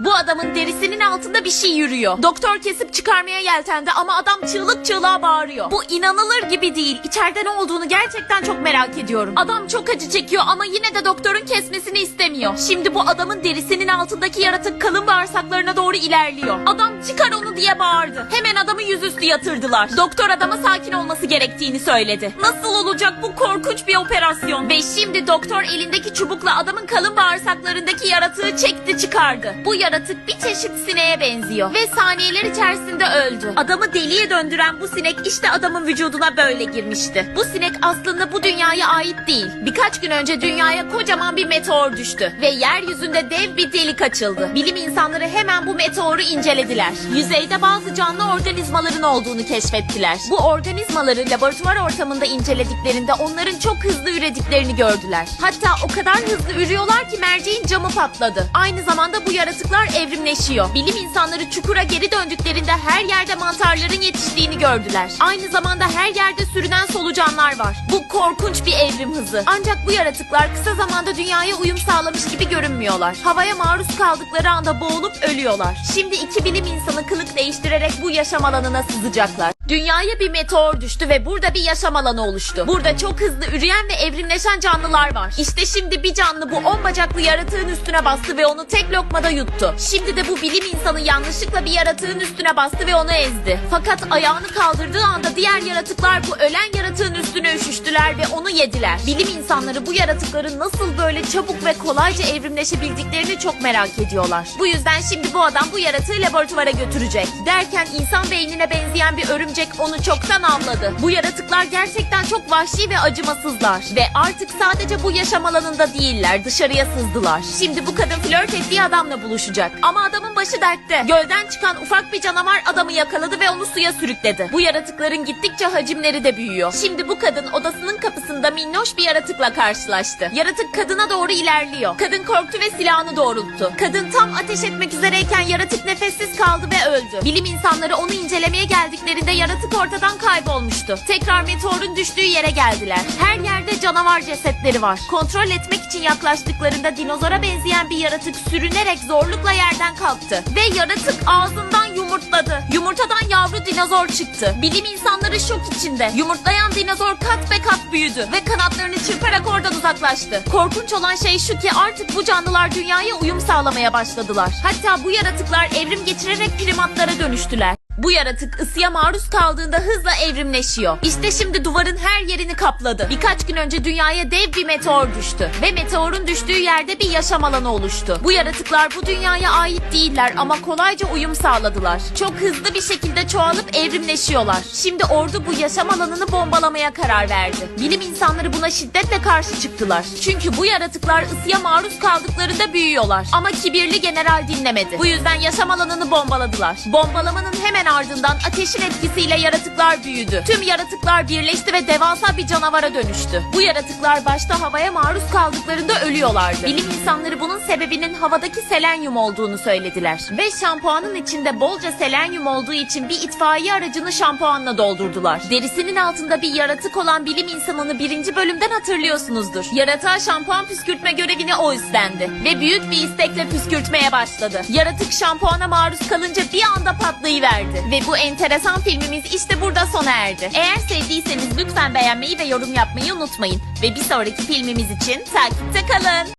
Bu adamın derisinin altında bir şey yürüyor. Doktor kesip çıkarmaya yeltendi ama adam çığlık çığlığa bağırıyor. Bu inanılır gibi değil. İçeride ne olduğunu gerçekten çok merak ediyorum. Adam çok acı çekiyor ama yine de doktorun kesmesini istemiyor. Şimdi bu adamın derisinin altındaki yaratık kalın bağırsaklarına doğru ilerliyor. Adam çıkar onu diye bağırdı. Hemen adamı yüzüstü yatırdılar. Doktor adama sakin olması gerektiğini söyledi. Nasıl olacak bu korkunç bir operasyon? Ve şimdi doktor elindeki çubukla adamın kalın bağırsaklarındaki yaratığı çekti çıkardı. Bu yaratık bir çeşit sineğe benziyor ve saniyeler içerisinde öldü. Adamı deliye döndüren bu sinek işte adamın vücuduna böyle girmişti. Bu sinek aslında bu dünyaya ait değil. Birkaç gün önce dünyaya kocaman bir meteor düştü ve yeryüzünde dev bir delik açıldı. Bilim insanları hemen bu meteoru incelediler. Yüzeyde bazı canlı organizmaların olduğunu keşfettiler. Bu organizmaları laboratuvar ortamında incelediklerinde onların çok hızlı ürediklerini gördüler. Hatta o kadar hızlı ürüyorlar ki merceğin camı patladı. Aynı zamanda bu yaratıklar evrimleşiyor. Bilim insanları çukura geri döndüklerinde her yerde mantarların yetiştiğini gördüler. Aynı zamanda her yerde sürünen solucanlar var. Bu korkunç bir evrim hızı. Ancak bu yaratıklar kısa zamanda dünyaya uyum sağlamış gibi görünmüyorlar. Havaya maruz kaldıkları anda boğulup ölüyorlar. Şimdi iki bilim insanı kılık değiştirerek bu yaşam alanına sızacaklar. Dünyaya bir meteor düştü ve burada bir yaşam alanı oluştu. Burada çok hızlı üreyen ve evrimleşen canlılar var. İşte şimdi bir canlı bu on bacaklı yaratığın üstüne bastı ve onu tek lokmada yuttu. Şimdi de bu bilim insanı yanlışlıkla bir yaratığın üstüne bastı ve onu ezdi. Fakat ayağını kaldırdığı anda diğer yaratıklar bu ölen yaratığın üstüne üşüştüler ve onu yediler. Bilim insanları bu yaratıkların nasıl böyle çabuk ve kolayca evrimleşebildiklerini çok merak ediyorlar. Bu yüzden şimdi bu adam bu yaratığı laboratuvara götürecek. Derken insan beynine benzeyen bir örümcek onu çoktan avladı. Bu yaratıklar gerçekten çok vahşi ve acımasızlar. Ve artık sadece bu yaşam alanında değiller dışarıya sızdılar. Şimdi bu kadın flört ettiği adamla buluşacak. Ama adamın başı dertte. Gölden çıkan ufak bir canavar adamı yakaladı ve onu suya sürükledi. Bu yaratıkların gittikçe hacimleri de büyüyor. Şimdi bu kadın odasının kapısında minnoş bir yaratıkla karşılaştı. Yaratık kadına doğru ilerliyor. Kadın korktu ve silahını doğrulttu. Kadın tam ateş etmek üzereyken yaratık nefessiz kaldı ve öldü. Bilim insanları onu incelemeye geldiklerinde yaratık ortadan kaybolmuştu. Tekrar meteorun düştüğü yere geldiler. Her yerde canavar cesetleri var. Kontrol etmek için yaklaştıklarında dinozora benzeyen bir yaratık sürünerek zorlukla yerden kalktı. Ve yaratık ağzından yumurtladı. Yumurtadan yavru dinozor çıktı. Bilim insanları şok içinde. Yumurtlayan dinozor kat be kat büyüdü ve kanatlarını çırparak oradan uzaklaştı. Korkunç olan şey şu ki artık bu canlılar dünyaya uyum sağlamaya başladılar. Hatta bu yaratıklar evrim geçirerek primatlara dönüştüler. Bu yaratık ısıya maruz kaldığında hızla evrimleşiyor. İşte şimdi duvarın her yerini kapladı. Birkaç gün önce dünyaya dev bir meteor düştü. Ve meteorun düştüğü yerde bir yaşam alanı oluştu. Bu yaratıklar bu dünyaya ait değiller ama kolayca uyum sağladılar. Çok hızlı bir şekilde çoğalıp evrimleşiyorlar. Şimdi ordu bu yaşam alanını bombalamaya karar verdi. Bilim insanları buna şiddetle karşı çıktılar. Çünkü bu yaratıklar ısıya maruz kaldıklarında büyüyorlar. Ama kibirli general dinlemedi. Bu yüzden yaşam alanını bombaladılar. Bombalamanın hemen ardından ateşin etkisiyle yaratıklar büyüdü. Tüm yaratıklar birleşti ve devasa bir canavara dönüştü. Bu yaratıklar başta havaya maruz kaldıklarında ölüyorlardı. Bilim insanları bunun sebebinin havadaki selenyum olduğunu söylediler. Ve şampuanın içinde bolca selenyum olduğu için bir itfaiye aracını şampuanla doldurdular. Derisinin altında bir yaratık olan bilim insanını birinci bölümden hatırlıyorsunuzdur. Yaratığa şampuan püskürtme görevini o üstlendi. Ve büyük bir istekle püskürtmeye başladı. Yaratık şampuana maruz kalınca bir anda patlayıverdi. Ve bu enteresan filmimiz işte burada sona erdi. Eğer sevdiyseniz lütfen beğenmeyi ve yorum yapmayı unutmayın. Ve bir sonraki filmimiz için takipte kalın.